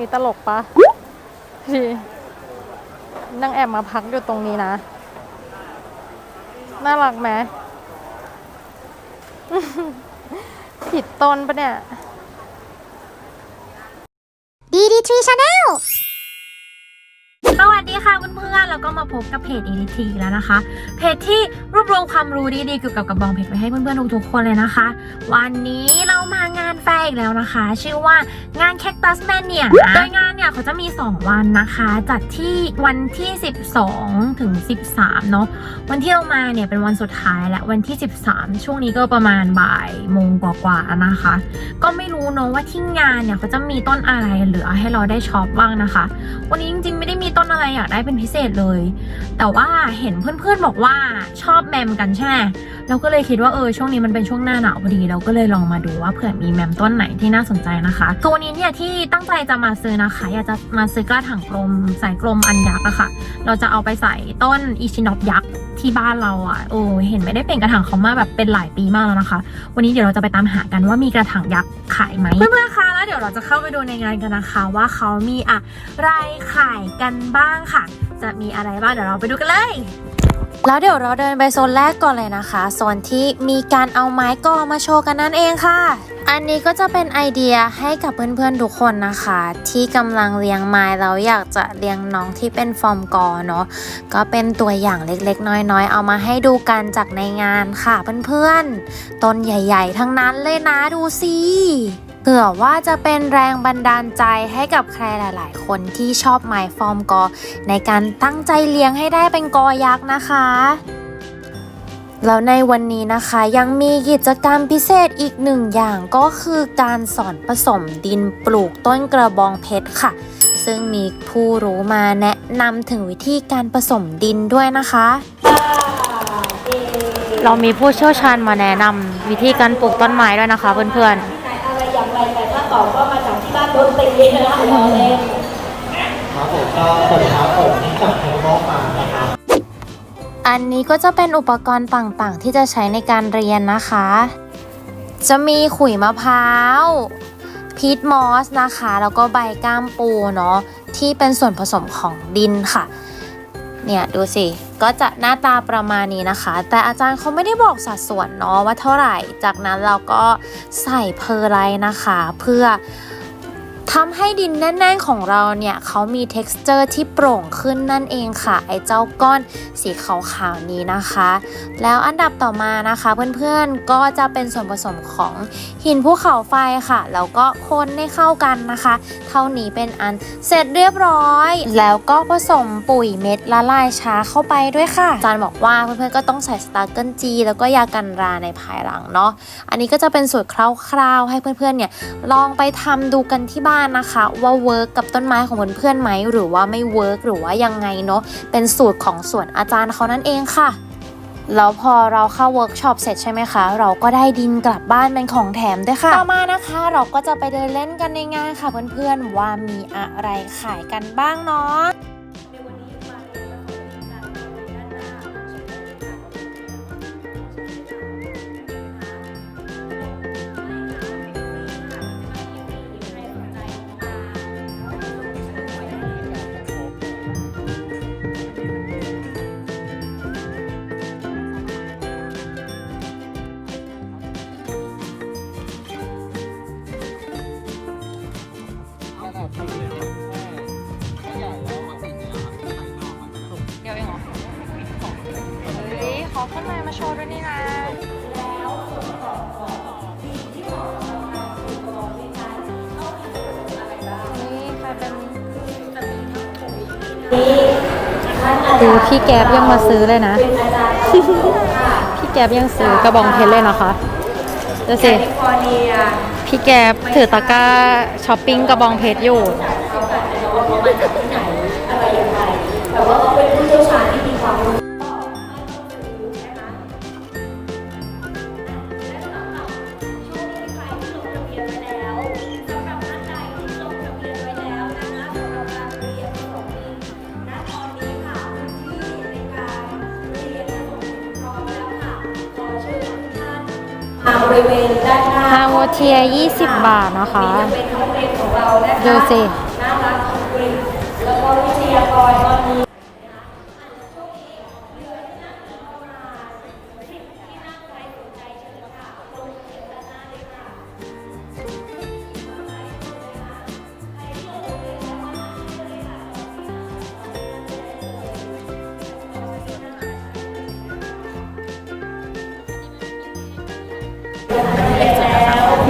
นี้ตลกปะดีนั่งแอบมาพักอยู่ตรงนี้นะ น่ารักไหมผิดต้นปะเนี่ย DD3 Channel สวัสดีค่ะเพื่อนๆแล้วก็มาพบกับเพจ EDT แล้วนะคะ เพจที่รวบรวมความรู้ดีๆเกี่ยวกับกระบองเพชรไว้ให้เพื่อนๆทุกๆคนเลยนะคะ วันนี้เรา มางานแฟร์อีกแล้วนะคะ ชื่อว่างาน Cactus Mania โดยงานเนี่ยเขาจะมี 2 วันนะคะ จัดที่วันที่ 12 ถึง 13 เนาะวันที่เรามาเนี่ยเป็นวันสุดท้ายและวันที่ 13 ช่วงนี้ก็ประมาณบ่ายโมงกว่าๆนะคะ ก็ไม่รู้เนาะว่าที่งานเนี่ยเขาจะมีต้นอะไรเหลือให้เราได้ช็อปบ้างนะคะ วันนี้จริงๆ ไม่ได้มีต้นอะไรอยากได้เป็นพิเศษเลย แต่ว่าเห็นเพื่อนๆบอกว่าชอบแมมกันใช่ไหมเราก็เลยคิดว่าเออช่วงนี้มันเป็นช่วงหน้าหนาวพอดีเราก็เลยลองมาดูว่าเผื่อมีแมมต้นไหนที่น่าสนใจนะคะตัวนี้เนี่ยที่ตั้งใจจะมาซื้อนะคะ อยากจะมาซื้อกระถางกลมใส่กลมอันยักษ์อะค่ะ เราจะเอาไปใส่ต้นอิชินอบยักษ์ที่บ้านเราอะโอ้เห็นไม่ได้เป็นกระถางเขามาแบบเป็นหลายปีมากแล้วนะคะ วันนี้เดี๋ยวเราจะไปตามหากันว่ามีกระถางยักษ์ขายไหมเพื่อนๆคะแล้วเดี๋ยวเราจะเข้าไปดูในงานกันนะคะ ว่าเขามีอะไรขายกันบ้างค่ะ จะมีอะไรบ้างเดี๋ยวเราไปดูกันเลย แล้วเดี๋ยวเราเดินไปโซนแรกก่อนเลยนะคะ โซนที่มีการเอาไม้กอมาโชว์กันนั่นเองค่ะ อันนี้ก็จะเป็นไอเดียให้กับเพื่อนๆทุกคนนะคะ ที่กำลังเลี้ยงไม้แล้วอยากจะเลี้ยงน้องที่เป็นฟอร์มกอเนาะก็เป็นตัวอย่างเล็กๆ น้อยๆ เอามาให้ดูกันจากในงานค่ะเพื่อนๆต้นใหญ่ ๆ ทั้งนั้นเลยนะดูสิ ผื่อว่าจะเป็นแรงบันดาลใจให้กับใครหลาย ๆ คนที่ชอบไม้ฟอร์มกอ ในการตั้งใจเลี้ยงให้ได้เป็นกอยักษ์นะคะ แล้วในวันนี้นะคะยังมีกิจกรรมพิเศษอีกหนึ่งอย่างก็คือการสอนผสมดินปลูกต้นกระบองเพชรค่ะ ซึ่งมีผู้รู้มาแนะนำถึงวิธีการผสมดินด้วยนะคะ เรามีผู้เชี่ยวชาญมาแนะนำวิธีการปลูกต้นไม้ด้วยนะคะเพื่อน ๆ ตอบก็มาจากที่บ้านดนตีนะคะเราเล่นครับผมก็สวัสดีครับผมนิกจากเทอร์โมฟาร์มนะครับอันนี้ก็จะเป็นอุปกรณ์ต่างๆ ที่จะใช้ในการเรียนนะคะ จะมีขุยมะพร้าวพีทมอสนะคะ แล้วก็ใบก้ามปูเนาะที่เป็นส่วนผสมของดินค่ะ เนี่ย ดูสิ ก็จะหน้าตาประมาณนี้นะคะ แต่อาจารย์เขาไม่ได้บอกสัดส่วนเนาะว่าเท่าไหร่ จากนั้นเราก็ใส่เพอร์ไลน์นะคะ เพื่อ ทำให้ดินแน่นๆของเราเนี่ยเขามี t e x t อร์ที่โปร่งขึ้นนั่นเองค่ะ ไอ้เจ้าก้อนสีขาวๆนี้นะคะ แล้วอันดับต่อมานะคะเพื่อนๆก็จะเป็นส่วนผสมของหินภูเขาไฟค่ะ แล้วก็คนให้เข้ากันนะคะ เท่านี้เป็นอันเสร็จเรียบร้อย แล้วก็ผสมปุ๋ยเม็ดละลายช้าเข้าไปด้วยค่ะอาจารย์บอกว่าเพื่อนๆก็ต้องใส่สตาร์เกิลจีแล้วก็ยากันราในภายหลังเนาะอันนี้ก็จะเป็นสูตรคร่าวๆ ให้เพื่อนๆเนี่ยลองไปทำดูกันที่บ้านนะคะ ว่าเวิร์กกับต้นไม้ของเพื่อนๆไหมหรือว่าไม่เวิร์กหรือว่ายังไงเนาะเป็นสูตรของสวนอาจารย์เขานั่นเองค่ะแล้วพอเราเข้าเวิร์กช็อปเสร็จใช่ไหมคะ เราก็ได้ดินกลับบ้านเป็นของแถมด้วยค่ะ ต่อมานะคะ เราก็จะไปเดินเล่นกันในงานค่ะเพื่อนๆว่ามีอะไรขายกันบ้างเนาะ ดูพี่แก๊บยังมาซื้อเลยนะ พี่แก๊บยังซื้อกระบองเพชรเลยนะคะดูสิพี่แก๊บถือตะกร้าช้อปปิ้งกระบองเพชรอยู่มา บริเวณด้านหน้าฮาโมเทีย20 บาทนะคะ นี่จะเป็นห้องเรียนของเรานะคะดูสิ น่ารักคุณแล้วก็วิทยากรตอนนี้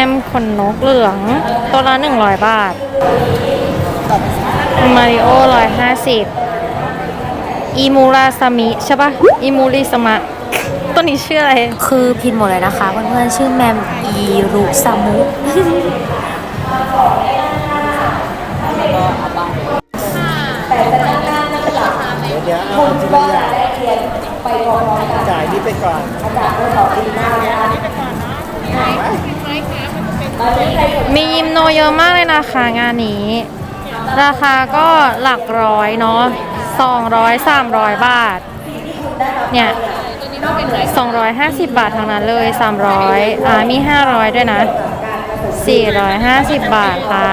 แมมขนนกเหลือง ตัวละหนึ่งร้อยบาท มาริโอร้อยห้าสิบอิมูราซมิใช่ปะอิมูริสมะตัวนี้ชื่ออะไร คือพินหมดเลยนะคะ เพื่อนๆชื่อแมมอีรุซามุ มียิมโนเยอะมากเลยนะคะงานนี้ ราคาก็หลักร้อยเนาะสองร้อยสามร้อยบาท เนี่ยสองร้อยห้าสิบบาททางนั้นเลยสามร้อยอ่ามีห้าร้อยด้วยนะสี่ร้อยห้าสิบบาทค่ะ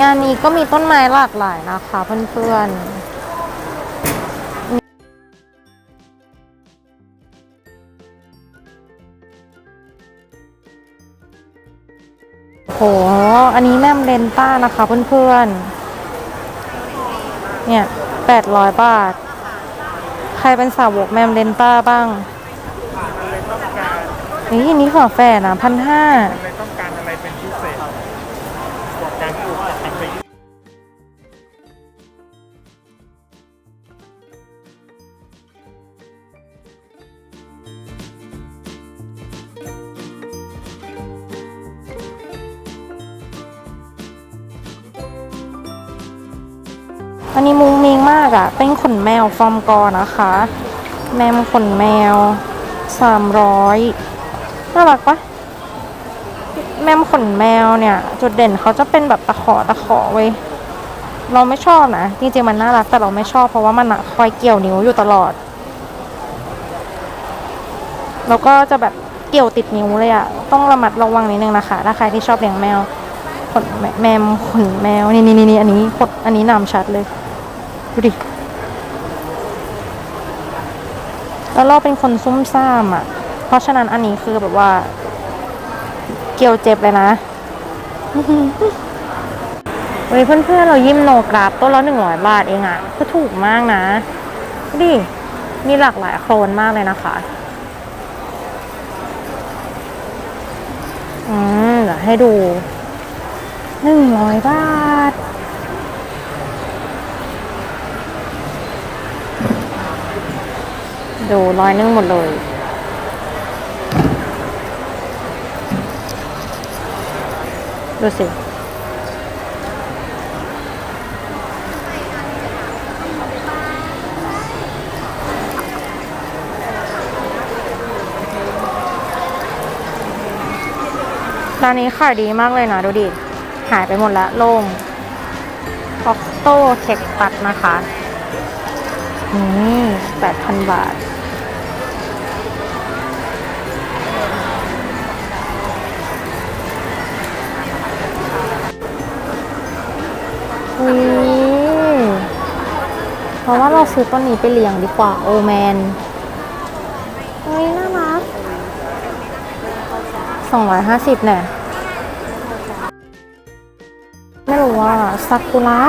งานนี้ก็มีต้นไม้หลากหลายนะคะเพื่อนๆ ห อันนี้แม่มเลนต้านะคะเพื่อนๆ เนี่ยแปดร้อยบาท ใครเป็นสาวกแม่มเลนต้าบ้าง นี่นี้ของแฟนนะพันห้าต้องการอะไรเป็นพิเศษการปลูก อันนี้มุ้งมิงมากอะ่ะ เป็นขนแมวฟอร์มกอนะคะ แมมขนแมวสามร้อยน่ารักปะแมมขนแมวเนี่ย จุดเด่นเขาจะเป็นแบบตะขอตะขอเว้ยเราไม่ชอบนะ จริงๆมันน่ารักแต่เราไม่ชอบเพราะว่ามันอะคอยเกี่ยวนิ้วอยู่ตลอด แล้วก็จะแบบเกี่ยวติดนิ้วเลยอะต้องระมัดระวังนิดนึงนะคะถ้าใครที่ชอบเลี้ยงแมวขนแมแมขนแมวนี่นี่นี่อันนี้ขนอันนี้นำชัดเลย ดูดิ แล้วเราเป็นคนซุ่มซ่ามอะ เพราะฉะนั้นอันนี้คือแบบว่า เกี่ยวเจ็บเลยนะเฮ้ยเพื่อนๆเรายิ้มโนกราฟต้นละหนึ่งร้อยบาทเองอะคือถูกมากนะดูดิ มีหลากหลายโคลนมากเลยนะคะ อืมเดี๋ยวให้ดูหนึ่งร้อยบาท ดูร้อยนึงหมดเลย ดูสิ ร้านนี้ขายดีมากเลยนะ ดูดิ หายไปหมดล้วโล่งออกโต้เท็กตัดนะคะนี่แปดพันบาท อุ้ยเพราะว่าเราซื้อต้นนี้ไปเลี้ยงดีกว่าโอแมนเฮ้ยน่ารักสองร้อยห้าสิบเนี่ยไม่รู้ว่าซากุระ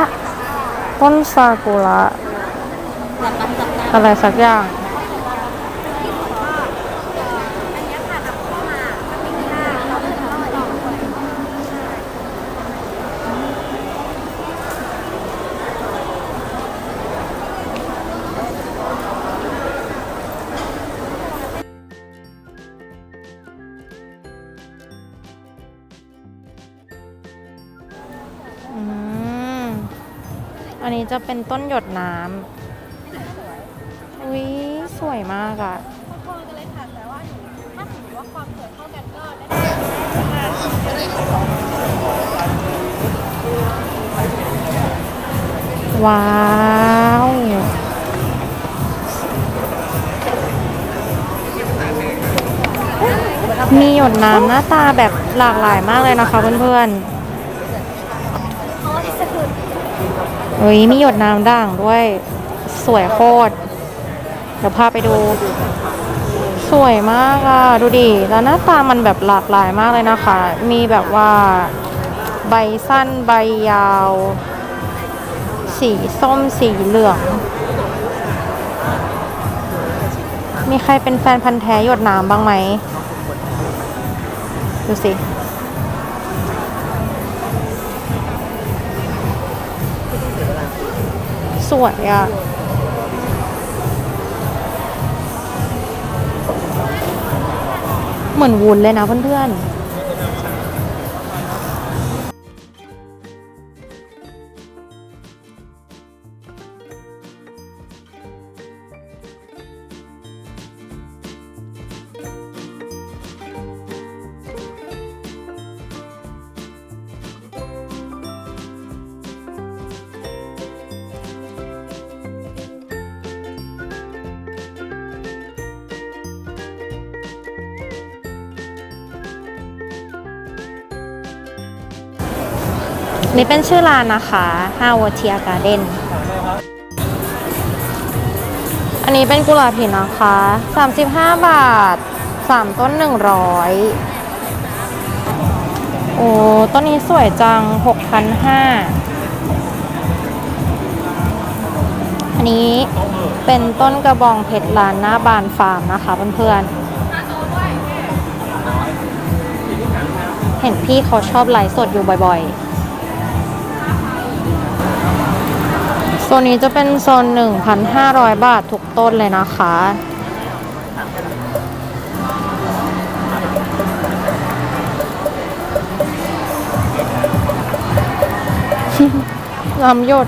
ต้นซากุระอะไรสักอย่าง อันนี้จะเป็นต้นหยดน้ำอุ้ยสวยมากอะว้าวมีหยดน้ำหน้าตาแบบหลากหลายมากเลยนะคะเพื่อนๆ เฮ้ยมีหยดน้ำด่างด้วย สวยโคตร เดี๋ยวพาไปดู สวยมากอะ ดูดิ แล้วหน้าตามันแบบหลากหลายมากเลยนะคะ มีแบบว่าใบสั้นใบยาว สีส้มสีเหลือง มีใครเป็นแฟนพันธ์แท้หยดน้ำบ้างไหม ดูสิ สวยอะเหมือนวุ้นเลยนะเพื่อนๆ นี่เป็นชื่อร้านนะคะฮาวเทียการ์เด้นอันนี้เป็นกุหลาบหินนะคะ 35 บาท 3 ต้น 100 โอ้ ต้นนี้สวยจัง 6,500 อันนี้เป็นต้นกระบองเพชรลานหน้าบานฟาร์มนะคะเพื่อนๆ เห็นพี่เขาชอบไลฟ์สดอยู่บ่อยๆ โซนนี้จะเป็นโซน 1,500 บาททุกต้นเลยนะคะลำหยด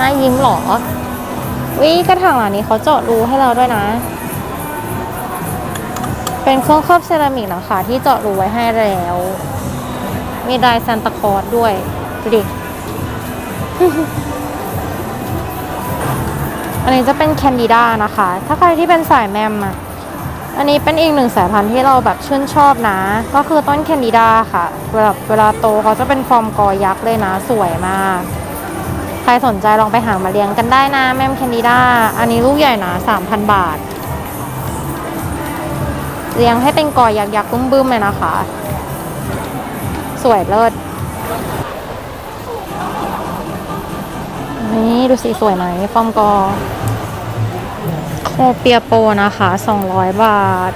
น่ายิ้มหรอวิกระถางหลังนี้เขาเจาะรูให้เราด้วยนะ เป็นเครื่องครอบเซรามิกนะคะที่เจาะรูไว้ให้แล้ว มีลายซานตาคลอสด้วยเดูดิอันนี้จะเป็นแคนดิด้านะคะ ถ้าใครที่เป็นสายแมมอะอันนี้เป็นอีกหนึ่งสายพันธุ์ที่เราแบบชื่นชอบนะ ก็คือต้นแคนดิด้าค่ะเวลาเวลาโตเขาจะเป็นฟอร์มกอยักษ์เลยนะ สวยมาก ใครสนใจลองไปหามาเลี้ยงกันได้นะแมมแคนดิด้าอันนี้ลูกใหญ่นะ3,000 บาท เลี้ยงให้เป็นกอยักยักษ์บึ้มๆเลยนะคะ สวยเลิศนี่ดูสิสวยไหมฟอมกอโคเปียโปนะคะ 200 บาท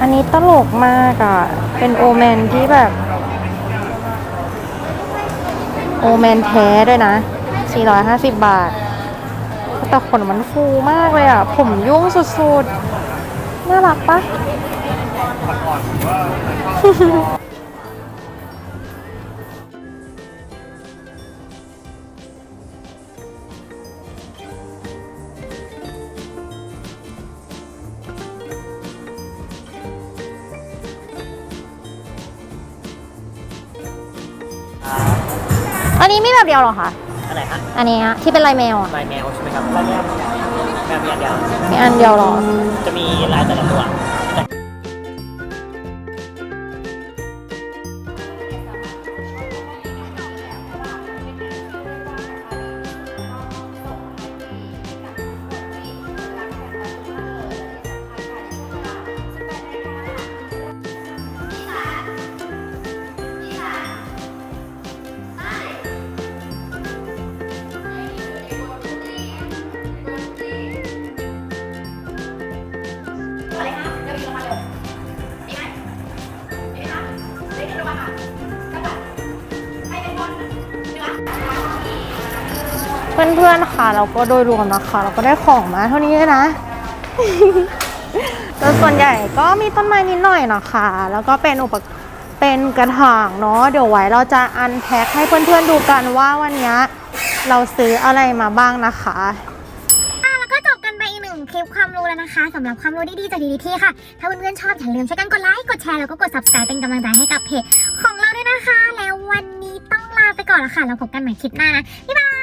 อันนี้ตลกมากอะ่ะ เป็นโอแมนที่แบบ โอ แมนแท้ด้วยนะ 450 บาท แต่ขนมันฟูมากเลยอะ ผมยุ่งสุดๆ น่ารักปะ อันนี้มีแบบเดียวเหรอคะอะไรฮะอันนี้ฮะที่เป็นลายแมวอะลายแมวใช่ไหมครับลายแมวแมวมีอันเดียวมีอันเดียวเหรอจะมีลายแต่ละตัว เพื่อนๆค่ะเราก็โดยรวมนะคะ เราก็ได้ของมาเท่านี้นะโดยส่วนใหญ่ก็มีต้นไม้นิดหน่อยนะคะ แล้วก็เป็นอุปกรณ์เป็นกระถางเนาะเดี๋ยวไว้เราจะอันแพ็คให้เพื่อนๆดูกันว่าวันนี้เราซื้ออะไรมาบ้างนะคะแล้วก็จบแล้วนะคะสำหรับความรู้ดีๆจาก DDT ค่ะ ถ้าเพื่อนๆชอบอย่าลืมช่วยกันกดไลค์กดแชร์แล้วก็กด subscribe เป็นกำลังใจให้กับเพจของเราด้วยนะคะ แล้ววันนี้ต้องลาไปก่อนแล้วค่ะ เราพบกันใหม่คลิปหน้านะ บ๊ายบาย